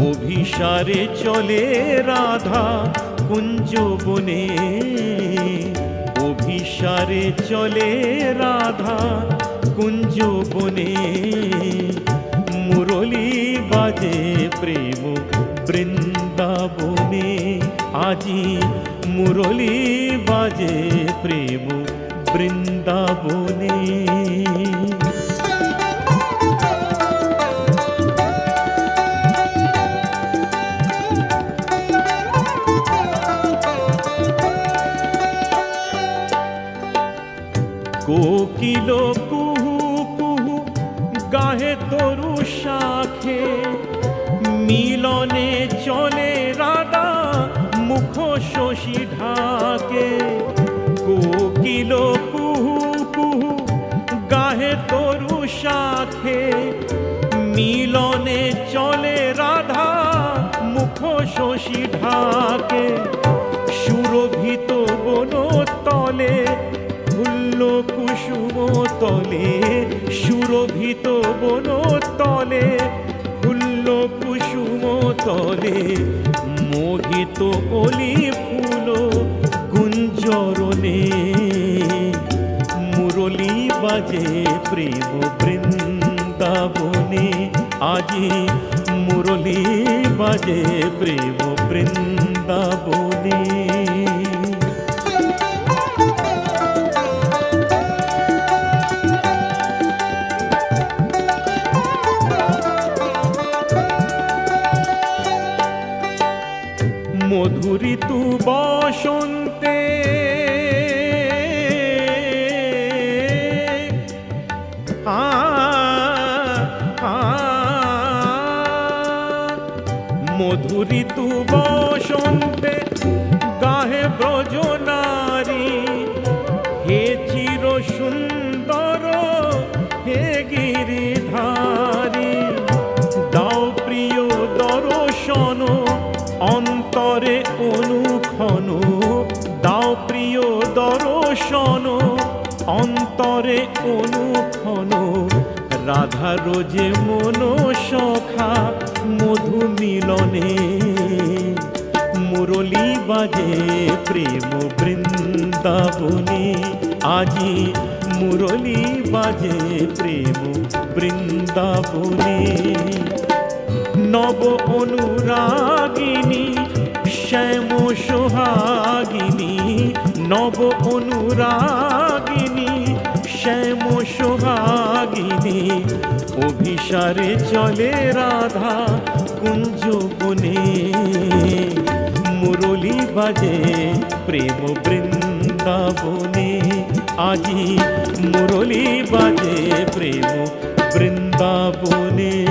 অভিসারে চলে রাধা কুঞ্জ বনে অভিসারে চলে রাধা কুঞ্জ বনে মুরলি বাজে প্রেম বৃন্দাবনে। আজি মুরলি বাজে প্রেম বৃন্দাবনে। কোকিল কুহু কুহু, গাহে তরু শাখে। মিলনে চলে রাধা, মুখ শশী ঢাকে। কোকিল কুহু কুহু, গাহে তরু শাখে। মিলনে চলে রাধা, মুখ শশী ঢাকে। কুসুম তলে সুরভিত বন তলে ফুল্ল কুসুম তলে মোহিত অলি ফুল গুঞ্জরণে। মুরলি বাজে প্রেম বৃন্দাবনে, আজি মুরলি বাজে প্রেম বৃন্দাবনে। মধুরিতু বসন্তে। আ আ মধুরিতু বসন্তে গাহে ব্রজ নারী হে চির সুন্দর প্রিয় দর্শন, অন্তরে অনুক্ষণ। রাধা রোজে মন সখা মধু মিলনে। মুরলি বাজে প্রেম বৃন্দাবনে। আজি মুরলি বাজে প্রেম বৃন্দাবনে। নব অনুরাগিনী, শ্যাম সোহাগিনী নব অনুরাগিনী, শ্যাম সোহাগিনী, অভিসারে চলে রাধা কুঞ্জ বনে। মুরলি বাজে প্রেম বৃন্দাবনে। আজি মুরলি বাজে প্রেম বৃন্দাবনে।